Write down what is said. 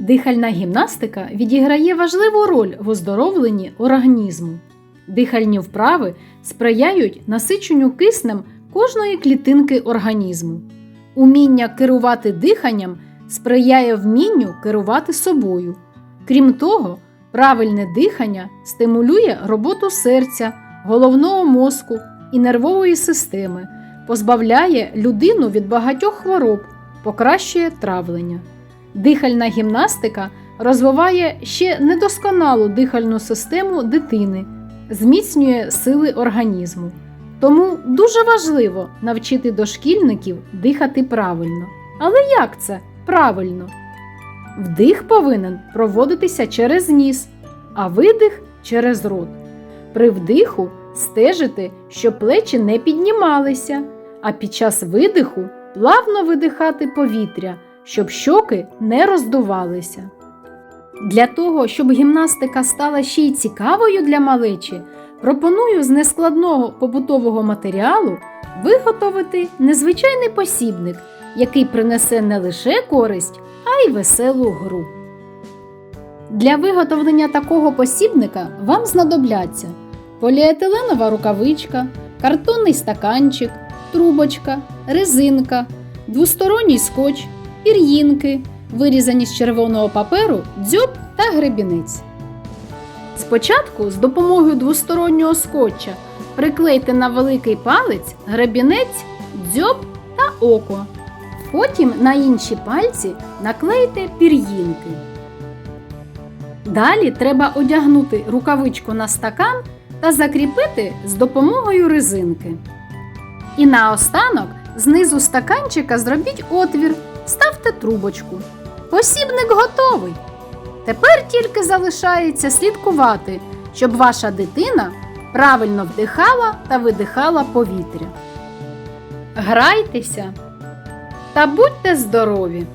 Дихальна гімнастика відіграє важливу роль в оздоровленні організму. Дихальні вправи сприяють насиченню киснем кожної клітинки організму. Уміння керувати диханням сприяє вмінню керувати собою. Крім того, правильне дихання стимулює роботу серця, головного мозку і нервової системи, позбавляє людину від багатьох хвороб, покращує травлення. Дихальна гімнастика розвиває ще недосконалу дихальну систему дитини, зміцнює сили організму. Тому дуже важливо навчити дошкільників дихати правильно. Але як це правильно? Вдих повинен проводитися через ніс, а видих через рот. При вдиху стежити, щоб плечі не піднімалися, а під час видиху плавно видихати повітря, щоб щоки не роздувалися. Для того, щоб гімнастика стала ще й цікавою для малечі, пропоную з нескладного побутового матеріалу виготовити незвичайний посібник, який принесе не лише користь, а й веселу гру. Для виготовлення такого посібника вам знадобляться поліетиленова рукавичка, картонний стаканчик, трубочка, резинка, двосторонній скотч, пір'їнки, вирізані з червоного паперу, дзьоб та гребінець. Спочатку з допомогою двостороннього скотча приклейте на великий палець гребінець, дзьоб та око. Потім на інші пальці наклейте пір'їнки. Далі треба одягнути рукавичку на стакан та закріпити з допомогою резинки. І наостанок знизу стаканчика зробіть отвір, вставте трубочку. Посібник готовий. Тепер тільки залишається слідкувати, щоб ваша дитина правильно вдихала та видихала повітря. Грайтеся та будьте здорові!